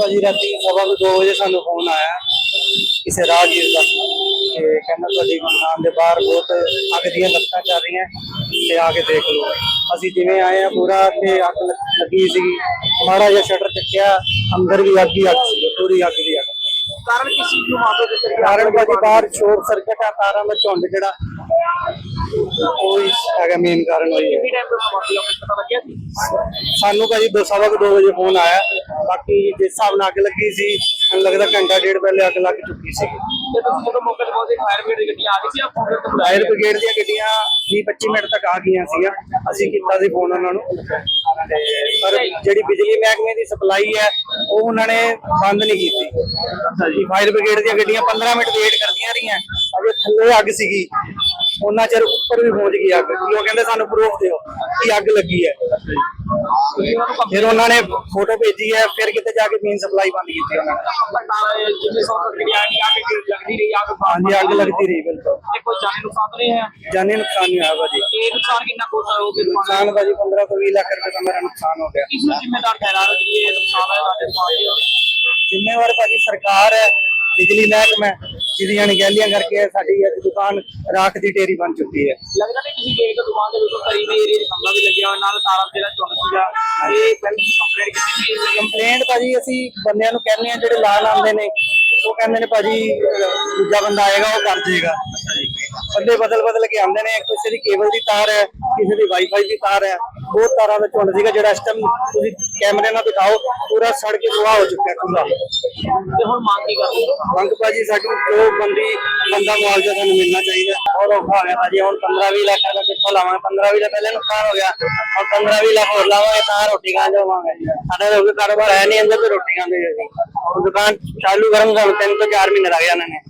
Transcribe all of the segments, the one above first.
ਭਾਜੀ ਰਾਤੀ ਸਵਾ ਕੁ ਦੋ ਵਜੇ ਸਾਨੂੰ ਫੋਨ ਆਇਆ ਕਿਸੇ ਰਾਹਗੀਰ ਦਾ ਤੇ ਕਹਿੰਦਾ ਤੁਹਾਡੀ ਦੁਕਾਨ ਦੇ ਬਾਹਰ ਬਹੁਤ ਅੱਗ ਦੀਆਂ ਲੱਤਾਂ ਚੱਲ ਰਹੀਆਂ ਤੇ ਆ ਕੇ ਦੇਖ ਲਓ। ਅਸੀਂ ਜਿਵੇਂ ਆਏ ਆ ਪੂਰਾ ਤੇ ਅੱਗ ਲੱਗ- ਸੀਗੀ ਮਾੜਾ ਜਿਹਾ ਸ਼ਟਰ ਚੱਕਿਆ ਅੰਦਰ ਵੀ ਅੱਗ ਹੀ ਅੱਗ ਸੀ ਪੂਰੀ ਅੱਗ ਦੀ ਅੱਗ। ਕਾਰਨ ਕਿਸ ਨੂੰ ਮਾਪੇ ਦੇ ਕਰੀ ਕਾਰਨ ਭਾਜੀ ਬਾਹਰ ਸ਼ੋਰਟ ਸਰਕਟ ਆ ਤਾਰਾਂ ਦਾ ਝੁੰਡ ਜਿਹੜਾ ਹੀ ਹੈਗਾ ਮੇਨ ਕਾਰਨ ਹੋਈ ਹੈ। ਸੀ ਸਾਨੂੰ ਭਾਜੀ ਦੋ ਸਵਾ ਕੁ ਦੋ ਵਜੇ ਫੋਨ ਆਇਆ। ਬਾਕੀ ਜਿਸ ਹਿਸਾਬ ਨਾਲ ਅੱਗ ਲੱਗੀ ਸੀ ਮੈਨੂੰ ਲੱਗਦਾ ਘੰਟਾ ਡੇਢ ਪਹਿਲੇ ਅੱਗ ਲੱਗ ਚੁੱਕੀ ਸੀ। ਫਾਇਰ ਬ੍ਰਿਗੇਡ ਸੀ ਦੀਆਂ ਗੱਡੀਆਂ 20 25 ਮਿੰਟ ਤੱਕ ਆ ਗਈਆਂ ਸੀਗੀਆਂ। ਅਸੀਂ ਕੀਤਾ ਸੀ ਫੋਨ ਉਹਨਾਂ ਨੂੰ। ਤੇ ਪਰ ਜਿਹੜੀ ਬਿਜਲੀ ਮਹਿਕਮੇ ਦੀ ਸਪਲਾਈ ਹੈ ਉਹ ਉਹਨਾਂ ਨੇ ਬੰਦ ਨਹੀਂ ਕੀਤੀ। ਫਾਇਰ ਬ੍ਰਿਗੇਡ ਦੀਆਂ ਗੱਡੀਆਂ 15 ਮਿੰਟ ਵੇਟ ਕਰਦੀਆਂ ਰਹੀਆਂ। ਅਜੇ ਥੱਲੇ ਅੱਗ ਸੀਗੀ। ਉਹਨਾਂ ਚਿਰ ਉੱਪਰ ਵੀ ਪਹੁੰਚ ਗਈ ਅੱਗ ਕਿ ਉਹ ਕਹਿੰਦੇ ਸਾਨੂੰ ਪ੍ਰੂਫ ਦਿਓ ਕਿ ਅੱਗ ਲੱਗੀ ਹੈ। ਫਿਰ ਉਹਨਾਂ ਨੇ ਫੋਟੋ ਭੇਜੀ ਹੈ ਫਿਰ ਕਿਤੇ ਜਾ ਕੇ ਮੇਨ ਸਪਲਾਈ ਬੰਦ ਕੀਤੀ ਉਹਨਾਂ ਨੇ। ਜਿੰਨੇ ਸੌ ਤੱਕ ਜਿਹੜੀ ਆਣੀ ਲੱਗਦੀ ਰਹੀ ਆ ਹਾਂਜੀ ਅੱਗ ਲੱਗਦੀ ਰਹੀ ਬਿਲਕੁਲ। ਤੇ ਕੋਈ ਜਾਨੀ ਨੁਕਸਾਨ ਨਹੀਂ ਹੈ ਜਾਨੀ ਨੁਕਸਾਨ ਨਹੀਂ ਹੋਇਆ ਭਾਜੀ। ਇਹ ਨੁਕਸਾਨ ਕਿੰਨਾ ਕੁ ਹੋ ਗਿਆ ਨੁਕਸਾਨ ਭਾਜੀ 15 ਤੋਂ 20 ਲੱਖ ਰੁਪਏ ਦਾ ਮੇਰਾ ਨੁਕਸਾਨ ਹੋ ਗਿਆ। ਕਿਸ ਨੂੰ ਜ਼ਿੰਮੇਦਾਰ ਠਹਿਰਾ ਰਹੇ ਜੀ ਨੁਕਸਾਨ ਹੈ ਤੁਹਾਡੇ ਸਮਾਜ ਦਾ ਜ਼ਿੰਮੇਵਾਰ ਭਾਜੀ ਸਰਕਾਰ ਹੈ ਬਿਜਲੀ ਮਹਿਕਮਾ ਹੈ, ਜਿਹਦੀਆਂ ਅਣਗਹਿਲੀਆਂ ਕਰਕੇ ਸਾਡੀ ਅੱਜ ਦੁਕਾਨ ਰਾਖ ਦੀ ਢੇਰੀ ਬਣ ਚੁੱਕੀ ਹੈ। ਲੱਗਦਾ ਨਹੀਂ ਤੁਸੀਂ ਕੇ ਦੁਕਾਨ ਦੇ ਬਿਲਕੁਲ ਕਰੀਬ ਏਰੀਆ ਦੇ ਖੰਭਾ ਵੀ ਲੱਗਿਆ ਹੋਇਆ ਨਾਲ ਤਾਰਾਂ ਜਿਹੜਾ ਝੁੰਡ ਸੀਗਾ ਇਹ ਪਹਿਲਾਂ ਹੀ ਕੰਪਲੇਂਟ ਕੀਤੀ ਸੀ ਕੰਪਲੇਂਟ ਭਾਜੀ ਅਸੀਂ ਬੰਦਿਆਂ ਨੂੰ ਕਹਿੰਦੇ ਆ ਜਿਹੜੇ ਲਾਣ ਆਉਂਦੇ ਨੇ ਉਹ ਕਹਿੰਦੇ ਨੇ ਭਾਜੀ ਦੂਜਾ ਬੰਦਾ ਆਏਗਾ ਉਹ ਕਰ ਦੇਗਾ। ਬੰਦੇ ਬਦਲ ਬਦਲ ਕੇ ਆਉਂਦੇ ਨੇ ਕਿਸੇ ਦੀ ਕੇਬਲ ਦੀ ਤਾਰ ਹੈ ਕਿਸੇ ਦੀ ਵਾਈਫਾਈ ਦੀ ਤਾਰ ਹੈ ਬਹੁਤ ਤਾਰਾਂ ਦਾ ਝੁੰਡ ਸੀਗਾ ਜਿਹੜਾ ਇਸ ਟਾਈਮ ਤੁਸੀਂ ਕੈਮਰੇ ਨਾਲ ਦਿਖਾਓ ਪੂਰਾ ਸੜ ਕੇ ਸੁਆਹ ਹੋ ਚੁੱਕਿਆ ਖੁੱਲਾ ਤੇ ਹੁਣ ਮੰਗ ਕੀ ਕਰਦੇ ਮੰਗ ਭਾਜੀ ਸਾਡੀ ਜੋ ਬੰਦੀ ਬੰਦਾ ਮੁਆਵਜ਼ਾ ਸਾਨੂੰ ਮਿਲਣਾ ਚਾਹੀਦਾ। ਬਹੁਤ ਔਖਾ ਹੋ ਗਿਆ ਭਾਜੀ, ਹੁਣ 15 20 ਲੱਖ ਰੁਪਏ ਕਿੱਥੋਂ ਲਾਵਾਂਗੇ? 15 20 ਲੱਖ ਪਹਿਲੇ ਨੁਕਸਾਨ ਹੋ ਗਿਆ। ਹੁਣ 15 20 ਲੱਖ ਹੋਰ ਲਾਵਾਂਗੇ, ਤਾਂ ਰੋਟੀ ਖਾਣ ਜਾਵਾਂਗੇ। ਸਾਡਾ ਤਾਂ ਕਾਰੋਬਾਰ ਹੈ ਨਹੀਂ, ਅੰਦਰ ਤੇ ਰੋਟੀ ਖਾਂਦੇ ਜੀ ਹੁਣ ਦੁਕਾਨ ਚਾਲੂ ਕਰਨ ਸਾਨੂੰ ਤਿੰਨ ਤੋਂ ਚਾਰ ਮਹੀਨੇ ਲੱਗ ਜਾਣੇ ਨੇ।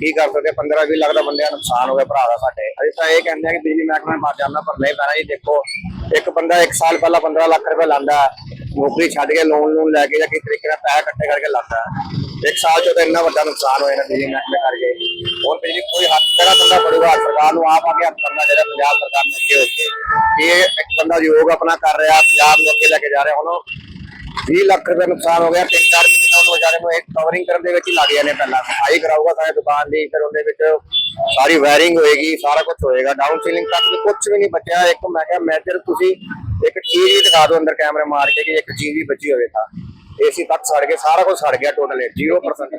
ਕੀ ਕਰ ਸਕਦੇ 15 20 ਲੱਖ ਦਾ ਬੰਦੇ ਦਾ ਨੁਕਸਾਨ ਹੋ ਗਿਆ ਭਰਾ ਦਾ ਸਾਡੇ। ਅਸੀਂ ਤਾਂ ਇਹ ਕਹਿੰਦੇ ਆ ਕਿ ਬਿਜਲੀ ਮਹਿਕਮੇ ਮਰ ਜਾਂਦਾ, ਪਰ ਨਹੀਂ ਪੈਣਾ ਜੀ, ਦੇਖੋ, ਇੱਕ ਬੰਦਾ 1 ਸਾਲ ਪਹਿਲਾਂ 15 ਲੱਖ ਰੁਪਏ ਲਾਂਦਾ, ਨੌਕਰੀ ਛੱਡ ਕੇ ਲੋਨ ਲੋਨ ਲੈ ਕੇ ਜਾਂ ਕਿਸ ਤਰੀਕੇ ਨਾਲ ਪੈਸਾ ਇਕੱਠੇ ਕਰਕੇ ਲਾਂਦਾ। ਇੱਕ ਸਾਲ ਚ ਤਾਂ ਇੰਨਾ ਵੱਡਾ ਨੁਕਸਾਨ ਹੋਇਆ ਨਾ ਬਿਜਲੀ ਮਹਿਕਮੇ ਕਰਕੇ। ਹੋਰ ਬਿਜਲੀ ਕੋਈ ਹੱਥ ਕਿਹੜਾ ਬੰਦਾ ਫੜੂਗਾ ਸਰਕਾਰ ਨੂੰ ਆਪ ਆ ਕੇ ਹੱਥ ਕਰਨਾ ਜਿਹੜਾ ਪੰਜਾਬ ਸਰਕਾਰ ਨੇ ਅੱਗੇ ਹੋ ਕੇ ਇਹ ਇੱਕ ਬੰਦਾ ਯੋਗ ਆਪਣਾ ਕਰ ਰਿਹਾ, ਪੰਜਾਬ ਨੂੰ ਅੱਗੇ ਲੈ ਕੇ ਜਾ ਰਿਹਾ। ਹੁਣ 20 ਲੱਖ ਰੁਪਏ ਨੁਕਸਾਨ ਹੋ ਗਿਆ, ਤਿੰਨ ਚਾਰ ਵਿਚਾਰੇ ਨੂੰ ਇੱਕ ਕਵਰਿੰਗ ਕਰਨ ਦੇ ਵਿੱਚ ਹੀ ਲੱਗ ਜਾਣੇ ਪਹਿਲਾਂ। ਸਫ਼ਾਈ ਕਰਾਊਗਾ ਸਾਰੇ ਦੁਕਾਨ ਦੀ, ਫਿਰ ਉਹਦੇ ਵਿੱਚ ਸਾਰੀ ਵਾਇਰਿੰਗ ਹੋਏਗੀ, ਸਾਰਾ ਕੁਝ ਹੋਏਗਾ। ਡਾਊਨ ਸੀਲਿੰਗ ਤੱਕ ਵੀ ਕੁਝ ਵੀ ਨਹੀਂ ਬਚਿਆ। ਇੱਕ ਮੈਂ ਕਿਹਾ ਮੈਜਰ ਤੁਸੀਂ ਇੱਕ ਚੀਜ਼ ਵੀ ਦਿਖਾ ਦਿਓ ਅੰਦਰ ਕੈਮਰੇ ਮਾਰ ਕੇ ਕਿ ਇੱਕ ਚੀਜ਼ ਵੀ ਬਚੀ ਹੋਵੇ ਤਾਂ। ਏਸੀ ਤੱਕ ਸੜ ਗਏ, ਸਾਰਾ ਕੁਝ ਸੜ ਗਿਆ ਟੋਟਲ 0%